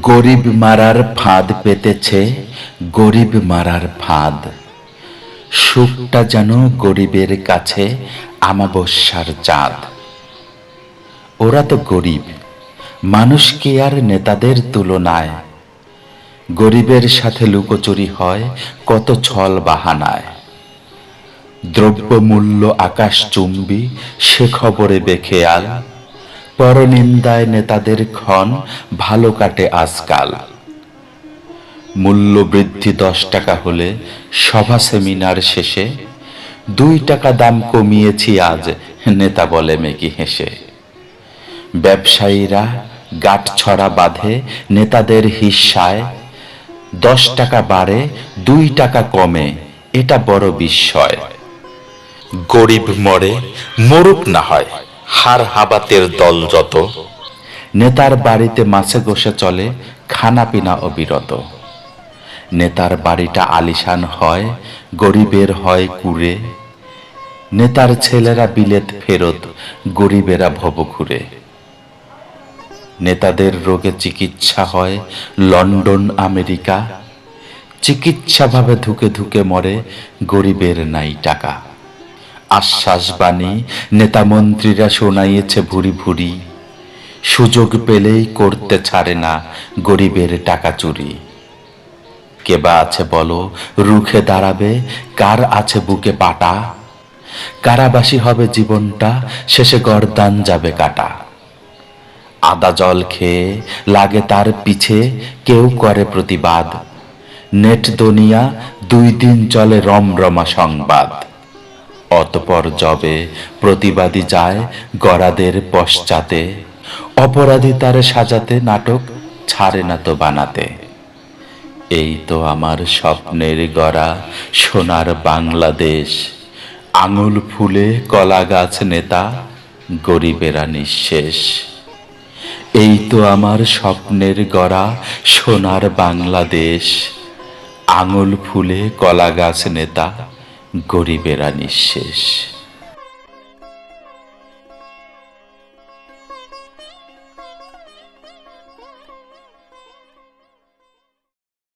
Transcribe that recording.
গরিব মারার ফাঁদ পেতেছে, গরিব মারার ফাঁদ। সুখটা যেন গরিবের কাছে আমাবস্যার চাঁদ। ওরা তো গরিব মানুষকে আর নেতাদের তুলনায়? গরিবের সাথে লুকোচুরি হয়, কত ছল বাহানায়। দ্রব্যমূল্য আকাশ চুম্বি, সে খবরে বেখেয়াল পরনিন্দায় নেতাদের ক্ষণ ভালো কাটে আজকাল। মূল্য বৃদ্ধি দশ টাকা হলে সভা সেমিনার শেষে দুই টাকা দাম কমিয়েছি আজ, নেতা বলে মেকি হেসে। ব্যবসায়ীরা গাঁট ছড়া বাঁধে নেতাদের হিস্সায় দশ টাকা বাড়ে, দুই টাকা কমে, এটা বড় বিস্ময়। গরিব মরে মরুক না হয়। হার হাবাতের দল যত, নেতার বাড়িতে মাছে গোসে চলে খানা পিনা অবিরত নেতার বাড়িটা আলিশান হয়, গরিবের হয় কুড়ে। নেতার ছেলেরা বিলেত ফেরত, গরিবেরা ভব ঘুরে নেতাদের রোগে চিকিৎসা হয় লন্ডন, আমেরিকা। চিকিৎসাভাবে ধুকে ধুকে মরে গরিবের নাই টাকা। আশ্বাসবাণী নেতা মন্ত্রীরা শোনাইয়েছে ভুরি ভুরি। সুযোগ পেলেই করতে ছাড়ে না গরিবের টাকা চুরি। কেবা আছে বলো, রুখে দাঁড়াবে, কার আছে বুকে পাটা? কারাবাসী হবে জীবনটা, শেষে গরদান যাবে কাটা। আদা জল খেয়ে লাগে তার পিছে, কেউ করে প্রতিবাদ। নেট দুনিয়া, দুই দিন চলে রমরমা সংবাদ। অতপর জবে প্রতিবাদী যায় গরাদের পশ্চাতে, অপরাধী তারে সাজাতে, নাটক ছাড়ে না তো বানাতে। এই তো আমার স্বপ্নের গড়া সোনার বাংলাদেশ, আঙুল ফুলে কলা গাছ নেতা, গরিবেরা নিঃশেষ। এই তো আমার স্বপ্নের গড়া সোনার বাংলাদেশ, আঙুল ফুলে কলা গাছ নেতা গরিবেরা নিঃশেষ।